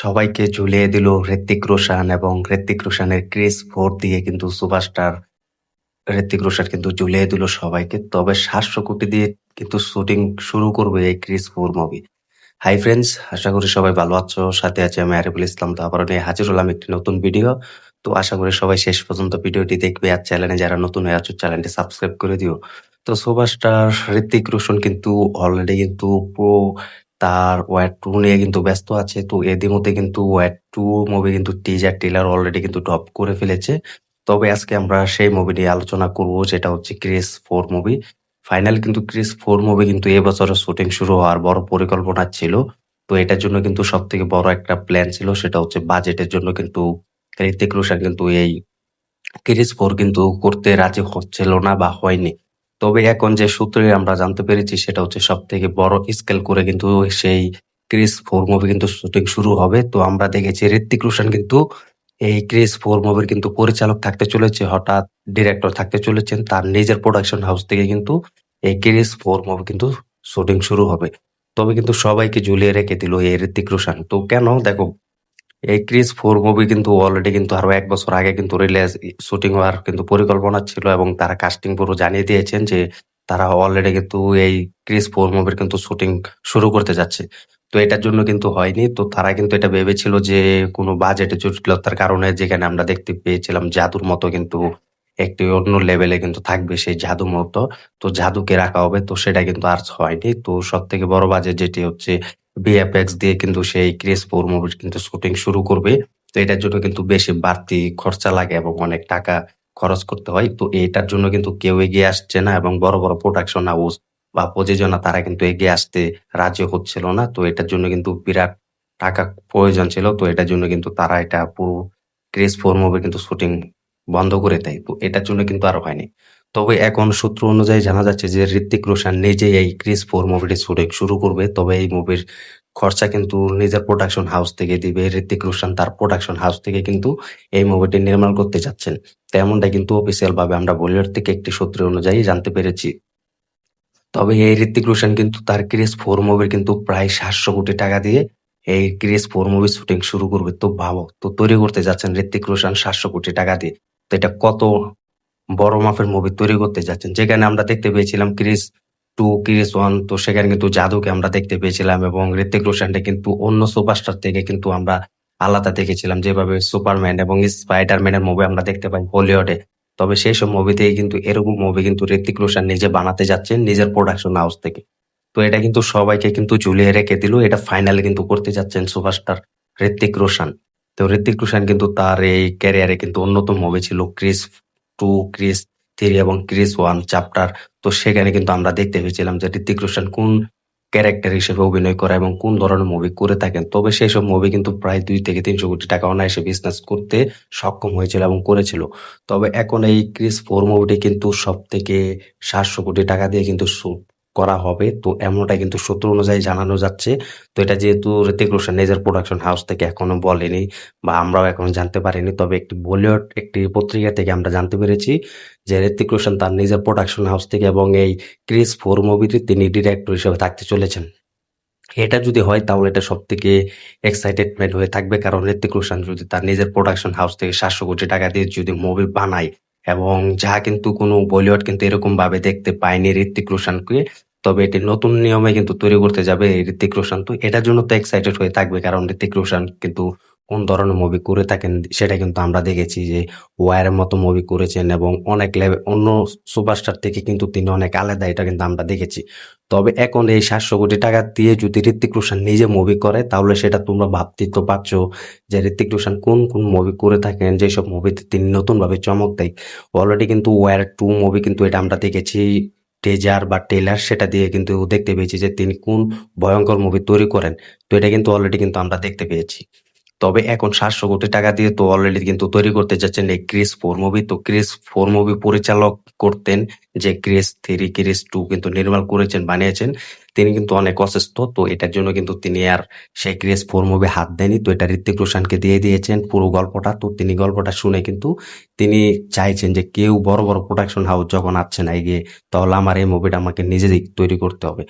সবাইকে ঝুলিয়ে দিল হৃত্বিক রোশন এবং হৃত্বিক রোশনের ক্রিস ফোর দিয়ে কিন্তু সুপারস্টার হৃত্বিক রোশন কিন্তু ঝুলিয়ে দিল সবাইকে। তবে সাতশো কোটি দিয়ে কিন্তু শুটিং শুরু করবে এই Krrish four movie hi friends আশা করি সবাই ভালো আছো। সাথে আছে আমি আরিফুল ইসলাম। তো আবার নিয়ে হাজির হলাম একটি নতুন ভিডিও তো আশা করি সবাই শেষ পর্যন্ত ভিডিওটি দেখবে। আর চ্যানেলে যারা নতুন হয়ে আছো চ্যানেলটি সাবস্ক্রাইব করে দিও। তো সুপারস্টার হৃত্বিক রোশন কিন্তু অলরেডি কিন্তু পুরো তার ওয়ার টু নিয়ে কিন্তু ব্যস্ত আছে। তো এদের মধ্যে কিন্তু ওয়ার টু মুভি কিন্তু টিজার টেলার অলরেডি কিন্তু টপ করে ফেলেছে। তবে আজকে আমরা সেই মুভি নিয়ে আলোচনা করব যেটা হচ্ছে ক্রিস ফোর মুভি ফাইনাল কিন্তু ক্রিস ফোর মুভি কিন্তু এবছরের শুটিং শুরু হওয়ার বড় পরিকল্পনা ছিল। তো এটার জন্য কিন্তু সব থেকে বড় একটা প্ল্যান ছিল, সেটা হচ্ছে বাজেটের জন্য কিন্তু ঋতিক রোশন কিন্তু এই ক্রিস ফোর কিন্তু করতে রাজি হচ্ছিল না বা হয়নি। তবে এখন যে সূত্রে আমরা জানতে পেরেছি, সেটা হচ্ছে সব থেকে বড় স্কেল করে কিন্তু সেই ক্রিস ফোর মুভি কিন্তু শুটিং শুরু হবে। তো আমরা দেখেছি ঋত্বিক রোশন কিন্তু এই ক্রিস ফোর মুভির কিন্তু পরিচালক থাকতে চলেছে, হঠাৎ ডিরেক্টর থাকতে চলেছেন। তার নিজের প্রোডাকশন হাউস থেকে কিন্তু এই ক্রিস ফোর মুভি কিন্তু শুটিং শুরু হবে। তবে কিন্তু সবাইকে ঝুলিয়ে রেখে দিল এই ঋত্বিক রোশন। তো কেন? দেখো এই ক্রিস ফোর মুভি কিন্তু অলরেডি কিন্তু আরও এক বছর আগে কিন্তু রিলিজ শুটিং হওয়ার কিন্তু পরিকল্পনা ছিল এবং তারা কাস্টিং পুরো জানিয়ে দিয়েছেন যে তারা অলরেডি কিন্তু এই ক্রিস ফোর মুভির কিন্তু শুটিং শুরু করতে যাচ্ছে। তো এটার জন্য কিন্তু হয়নি। তো তারা কিন্তু এটা ভেবেছিল যে কোনো বাজেটে জটিলতার কারণে যেখানে আমরা দেখতে পেয়েছিলাম জাদুর মতো কিন্তু একটি অন্য লেভেলে কিন্তু থাকবে সেই জাদু মতো। তো জাদুকে রাখা হবে। তো সেটা কিন্তু আর হয়নি। তো সব থেকে বড় বাজেট যেটি হচ্ছে ভিএফএক্স দিয়ে কিন্তু সেই ক্রিস ফোর মুভির কিন্তু শুটিং শুরু করবে। তো এটার জন্য কিন্তু বেশি বাড়তি খরচা লাগে এবং অনেক টাকা খরচ করতে হয়। তো এটার জন্য কিন্তু কেউ এগিয়ে আসছে না এবং বড় বড় প্রোডাকশন হাউস বা প্রযোজনা তারা কিন্তু এগিয়ে আসতে রাজি হচ্ছিল না। তো এটার জন্য কিন্তু বিরাট টাকা প্রয়োজন ছিল। তো এটার জন্য কিন্তু তারা এটা পুরো ক্রেস ফোর মুভি কিন্তু শুটিং বন্ধ করে দেয়। তো এটার জন্য কিন্তু আর হয়নি। তবে এখন সূত্র অনুযায়ী জানা যাচ্ছে যে ঋত্বিক রোশন নিজেই এই ক্রিস ফোর মুভিটি শুটিং শুরু করবে। তবে এই মুভির খরচা কিন্তু নিজের প্রোডাকশন হাউস থেকে দিবে। ঋত্বিক রোশন তার প্রোডাকশন হাউস থেকে কিন্তু এই মুভিটি নির্মাণ করতে যাচ্ছেন। তেমনটা কিন্তু অফিসিয়াল ভাবে আমরা বলিউড থেকে একটি সূত্র অনুযায়ী জানতে পেরেছি। তবে এই ঋত্বিক রোশন কিন্তু তার ক্রিস ফোর মুভির কিন্তু প্রায় সাতশো কোটি টাকা দিয়ে এই ক্রিস ফোর মুভি শুটিং শুরু করবে। তো ভাবো, তো তৈরি করতে যাচ্ছেন ঋত্বিক রোশন সাতশো কোটি টাকা দিয়ে। তো এটা কত বড় মাপের মুভি তৈরি করতে যাচ্ছেন। যেখানে আমরা দেখতে পেয়েছিলাম ক্রিস টু ক্রিস ওয়ান তো সেখানে কিন্তু জাদুকে আমরা দেখতে পেয়েছিলাম এবং ঋতিক রোশনটা কিন্তু অন্য সুপারস্টার থেকে কিন্তু আমরা আলাদা দেখেছিলাম। যেভাবে সুপারম্যান এবং স্পাইডারম্যানের মুভি আমরা দেখতে পাই হলিউডে তবে সেই সব মুভিতেই কিন্তু এরকম মুভি কিন্তু ঋতিক রোশন নিজে বানাতে যাচ্ছেন নিজের প্রোডাকশন হাউস থেকে। তো এটা কিন্তু সবাইকে কিন্তু ঝুলিয়ে রেখে দিল। এটা ফাইনালে কিন্তু করতে যাচ্ছেন সুপারস্টার ঋতিক রোশন। তো ঋতিক রোশন কিন্তু তার এই ক্যারিয়ারে কিন্তু অন্যতম মুভি ছিল ক্রিস টু, ক্রিস থ্রি এবং ক্রিস ওয়ান চ্যাপ্টার। তো সেখানে কিন্তু আমরা দেখতে পেয়েছিলাম যে ঋতিক রোশন কোন ক্যারেক্টার হিসেবে অভিনয় করা এবং কোন ধরনের মুভি করে থাকেন। তবে সেই সব মুভি কিন্তু প্রায় দুই থেকে তিনশো কোটি টাকা অনায়াসে বিজনেস করতে সক্ষম হয়েছিল এবং করেছিল। তবে এখন এই ক্রিস ফোর মুভিটি কিন্তু সব থেকে সাতশো কোটি টাকা দিয়ে কিন্তু করা হবে। তো এমনটাই কিন্তু সূত্র অনুযায়ী জানানো যাচ্ছে। তো এটা যেহেতু ঋতিক রোশন নিজের প্রোডাকশন হাউস থেকে এখনও বলেনি বা আমরাও এখনও জানতে পারিনি। তবে একটি বলিউড একটি পত্রিকা থেকে আমরা জানতে পেরেছি যে ঋতিক রোশন তার নিজের প্রোডাকশন হাউস থেকে এবং এই ক্রিস ফোর মুভিতে তিনি ডিরেক্টর হিসেবে থাকতে চলেছেন। এটা যদি হয় তাহলে এটা সব থেকে এক্সাইটেডমেন্ট হয়ে থাকবে। কারণ ঋতিক রোশন যদি তার নিজের প্রোডাকশন হাউস থেকে সাতশো কোটি টাকা দিয়ে যদি মুভি বানায় এবং যা কিন্তু কোনো বলিউড কিন্তু এরকম ভাবে দেখতে পায়নি ঋত্বিক রোশনকে তবে এটি নতুন নিয়মে কিন্তু তৈরি করতে যাবে ঋত্বিক রোশন। তো এটার জন্য তো এক্সাইটেড হয়ে থাকবে, কারণ ঋত্বিক রোশন কিন্তু কোন ধরনের মুভি করে থাকেন সেটা কিন্তু আমরা দেখেছি যে ওয়ারের মতো মুভি করেছেন এবং অনেক লেভেল অন্য সুপারস্টার থেকে কিন্তু তিনি অনেক আলাদা, এটা কিন্তু আমরা দেখেছি। তবে এখন এই সাতশো কোটি টাকা দিয়ে যদি ঋত্বিক রোশন নিজে মুভি করে, তাহলে সেটা তোমরা ভাবতে তো পারছ যে ঋত্বিক রোশন কোন কোন মুভি করে থাকেন, যেসব মুভিতে তিনি নতুনভাবে চমক দেয়। অলরেডি কিন্তু ওয়ার টু মুভি কিন্তু এটা আমরা দেখেছি। টেজার বা টেলার সেটা দিয়ে কিন্তু দেখতে পেয়েছি যে তিনি কোন ভয়ঙ্কর মুভি তৈরি করেন। তো এটা কিন্তু অলরেডি কিন্তু আমরা দেখতে পেয়েছি। তবে এখন সাতশো কোটি টাকা দিয়ে তো অলরেডি কিন্তু তৈরি করতে যাচ্ছেন এই ক্রিস ফোর মুভি তো ক্রিস ফোর মুভি পরিচালক করতেন যে ক্রিস থ্রি ক্রিস টু কিন্তু নির্মাণ করেছেন, বানিয়েছেন, তিনি কিন্তু অনেক অসুস্থ, তো এটার জন্য কিন্তু তিনি আর সেই ক্রেজ ফোর মুভি হাত দেয়নি, তো এটা ঋত্বিক রোশনকে দিয়ে দিয়েছেন পুরো গল্পটা, তো তিনি গল্পটা শুনে কিন্তু তিনি চাইছেন যে কেউ বড় বড় প্রোডাকশন হাউস যখন আসছে না এগিয়ে তাহলে আমার এই মুভিটা আমাকে নিজেরই তৈরি করতে হবে।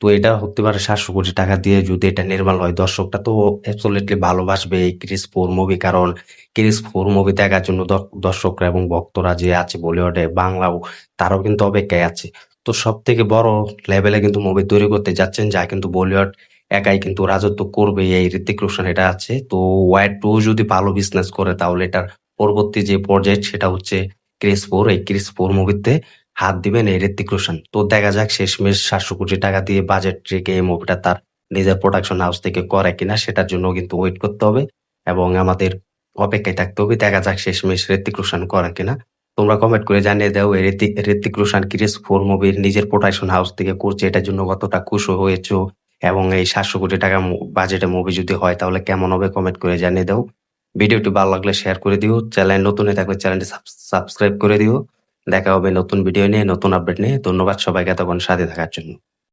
তো এটা হতে পারে সাতশো কোটি টাকা দিয়ে যদি এটা নির্মাণ হয় দর্শকটা তো অ্যাবসোলিটলি ভালোবাসবে এই ক্রিস ফোর মুভি কারণ ক্রিস ফোর মুভি দেখার জন্য দর- দর্শকরা এবং ভক্তরা যে আছে বলিউডে বাংলাও, তারাও কিন্তু অপেক্ষায় আছে। তো সব থেকে বড় লেভেলে কিন্তু মুভি তৈরি করতে যাচ্ছেন, যা কিন্তু বলিউড একাই কিন্তু রাজত্ব করবে এই ঋতিক রোশন, এটা আছে। তো ওয়াইড টু যদি ভালো বিজনেস করে, তাহলে এটার পরবর্তী যে পর্যায়ে সেটা হচ্ছে ক্রিস ফোর। এই ক্রিস ফোর মুভিতে হাত দিবেন এই ঋতিক রোশন। তো দেখা যাক শেষমেশ সাতশো কোটি টাকা দিয়ে বাজেট রেখে এই মুভিটা তার নিজের প্রোডাকশন হাউস থেকে করে কিনা, সেটার জন্য কিন্তু ওয়েট করতে হবে এবং আমাদের অপেক্ষায় থাকতে হবে। দেখা যাক শেষমেশ ঋতিক রোশন করে কিনা। তোমরা কমেন্ট করে জানিয়ে দাও ঋতিক রোশন ক্রিস ফোর মুভির নিজের প্রোডাকশন হাউস থেকে করছে, এটার জন্য কতটা খুশি হয়েছো? এবং এই সাতশো কোটি টাকা বাজেটে মুভি যদি হয়, তাহলে কেমন হবে কমেন্ট করে জানিয়ে দাও। ভিডিওটি ভালো লাগলে শেয়ার করে দিও চ্যানেল নতুন থাকলে চ্যানেলটি সাবস্ক্রাইব করে দিও। দেখা হবে নতুন ভিডিও নিয়ে, নতুন আপডেট নিয়ে। ধন্যবাদ সবাইকে তখন সাথে থাকার জন্য।